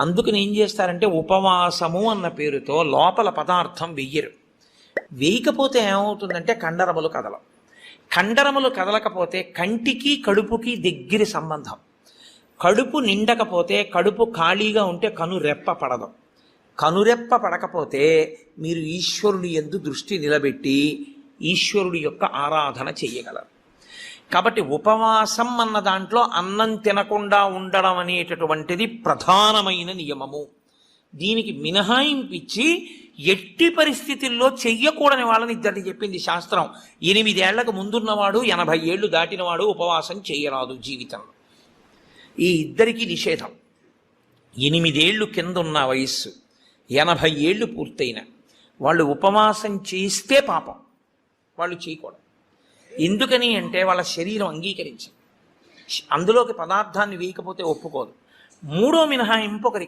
అందుకని ఏం చేస్తారంటే ఉపవాసము అన్న పేరుతో లోపల పదార్థం వెయ్యరు. వేయకపోతే ఏమవుతుందంటే కండరములు కదలం కండరములు కదలకపోతే కంటికి కడుపుకి దగ్గర సంబంధం. కడుపు నిండకపోతే కడుపు ఖాళీగా ఉంటే కను రెప్ప పడదు. కనురెప్ప పడకపోతే మీరు ఈశ్వరుని ఎందు దృష్టి నిలబెట్టి ఈశ్వరుడి యొక్క ఆరాధన చేయగలరు. కాబట్టి ఉపవాసం అన్న దాంట్లో అన్నం తినకుండా ఉండడం అనేటటువంటిది ప్రధానమైన నియమము. దీనికి మినహాయింపు ఇచ్చి ఎట్టి పరిస్థితుల్లో చెయ్యకూడని వాళ్ళని ఇద్దరిని చెప్పింది శాస్త్రం. ఎనిమిదేళ్ళకు ముందున్నవాడు ఎనభై ఏళ్ళు దాటినవాడు ఉపవాసం చేయరాదు జీవితంలో ఈ ఇద్దరికి నిషేధం. ఎనిమిదేళ్ళు కింద ఉన్న వయస్సు ఎనభై ఏళ్ళు పూర్తయిన వాళ్ళు ఉపవాసం చేస్తే పాపం. వాళ్ళు చేయకూడదు. ఎందుకని అంటే వాళ్ళ శరీరం అంగీకరించింది. అందులోకి పదార్థాన్ని వేయకపోతే ఒప్పుకోదు. మూడో మినహాయింపు ఒకరికి